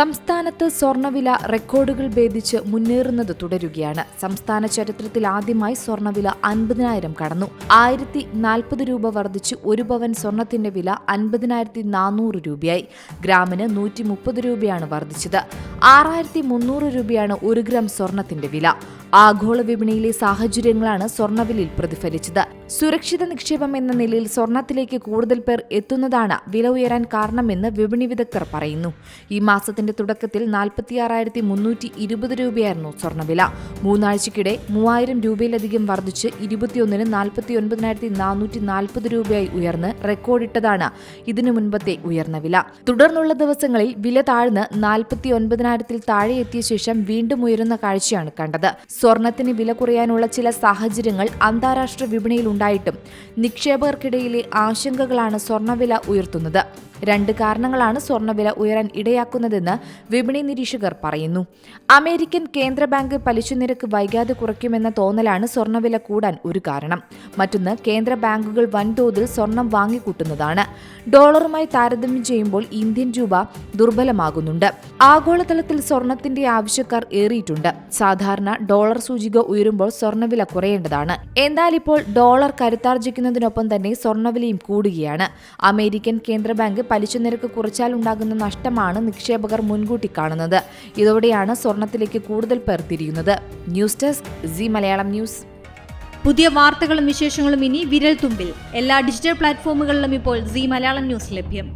സംസ്ഥാനത്ത് സ്വർണവില റെക്കോർഡുകൾ ഭേദിച്ച് മുന്നേറുന്നത് തുടരുകയാണ്. സംസ്ഥാന ചരിത്രത്തിൽ ആദ്യമായി സ്വർണവില അൻപതിനായിരം കടന്നു. ആയിരത്തി നാൽപ്പത് രൂപ വർദ്ധിച്ച് ഒരു പവൻ സ്വർണത്തിന്റെ വില അൻപതിനായിരത്തി നാനൂറ് രൂപയായി. ഗ്രാമിന് നൂറ്റി മുപ്പത് രൂപയാണ് വർദ്ധിച്ചത്. ആറായിരത്തി മുന്നൂറ് രൂപയാണ് ഒരു ഗ്രാം സ്വർണത്തിന്റെ വില. ആഗോള വിപണിയിലെ സാഹചര്യങ്ങളാണ് സ്വർണവിലയിൽ പ്രതിഫലിച്ചത്. സുരക്ഷിത നിക്ഷേപം എന്ന നിലയിൽ സ്വർണത്തിലേക്ക് കൂടുതൽ പേർ എത്തുന്നതാണ് വില ഉയരാൻ കാരണമെന്ന് വിപണി വിദഗ്ധർ പറയുന്നു. ഈ മാസത്തിന്റെ തുടക്കത്തിൽ നാൽപ്പത്തിയാറായിരത്തി മുന്നൂറ്റി ഇരുപത് രൂപയായിരുന്നു സ്വർണവില മൂന്നാഴ്ചക്കിടെ മൂവായിരം രൂപയിലധികം വർദ്ധിച്ച് ഇരുപത്തിയൊന്നിന് നാൽപ്പത്തി ഒൻപതിനായിരത്തി നാനൂറ്റി നാൽപ്പത് രൂപയായി ഉയർന്ന് റെക്കോർഡിട്ടതാണ് ഇതിനു മുൻപത്തെ ഉയർന്ന വില. തുടർന്നുള്ള ദിവസങ്ങളിൽ വില താഴ്ന്ന് നാൽപ്പത്തി ഒൻപതിനായിരത്തിൽ താഴെ എത്തിയ ശേഷം വീണ്ടും ഉയരുന്ന കാഴ്ചയാണ് കണ്ടത്. സ്വർണത്തിന് വില കുറയാനുള്ള ചില സാഹചര്യങ്ങൾ അന്താരാഷ്ട്ര വിപണിയിലുണ്ടായിട്ടും നിക്ഷേപകർക്കിടയിലെ ആശങ്കകളാണ് സ്വർണവില ഉയർത്തുന്നത്. രണ്ട് കാരണങ്ങളാണ് സ്വർണവില ഉയരാൻ ഇടയാക്കുന്നതെന്ന് വിപണി നിരീക്ഷകർ പറയുന്നു. അമേരിക്കൻ കേന്ദ്ര ബാങ്ക് പലിശ നിരക്ക് വൈകാതെ കുറയ്ക്കുമെന്ന തോന്നലാണ് സ്വർണവില കൂടാൻ ഒരു കാരണം. മറ്റൊന്ന് കേന്ദ്ര ബാങ്കുകൾ വൻതോതിൽ സ്വർണം വാങ്ങിക്കൂട്ടുന്നതാണ്. ഡോളറുമായി താരതമ്യം ചെയ്യുമ്പോൾ ഇന്ത്യൻ രൂപ ദുർബലമാകുന്നുണ്ട്. ആഗോളതലത്തിൽ സ്വർണത്തിന്റെ ആവശ്യക്കാർ ഏറിയിട്ടുണ്ട്. സാധാരണ ഡോളർ സൂചിക ഉയരുമ്പോൾ സ്വർണവില കുറയേണ്ടതാണ്. എന്നാൽ ഇപ്പോൾ ഡോളർ കരുത്താർജിക്കുന്നതിനൊപ്പം തന്നെ സ്വർണവിലയും കൂടുകയാണ്. അമേരിക്കൻ കേന്ദ്ര ബാങ്ക് പലിശ നിരക്ക് കുറച്ചാൽ ഉണ്ടാകുന്ന നഷ്ടമാണ് നിക്ഷേപകർ മുൻകൂട്ടി കാണുന്നത്. ഇതോടെയാണ് സ്വർണത്തിലേക്ക് കൂടുതൽ പേർ തിരിയുന്നത്. News desk G Malayalam news. പുതിയ വാർത്തകളും വിശേഷങ്ങളും ഇനി വിരൽ തുമ്പിൽ എല്ലാ ഡിജിറ്റൽ പ്ലാറ്റ്ഫോമുകളിലും ഇപ്പോൾ സി മലയാളം ന്യൂസ് ലഭ്യം.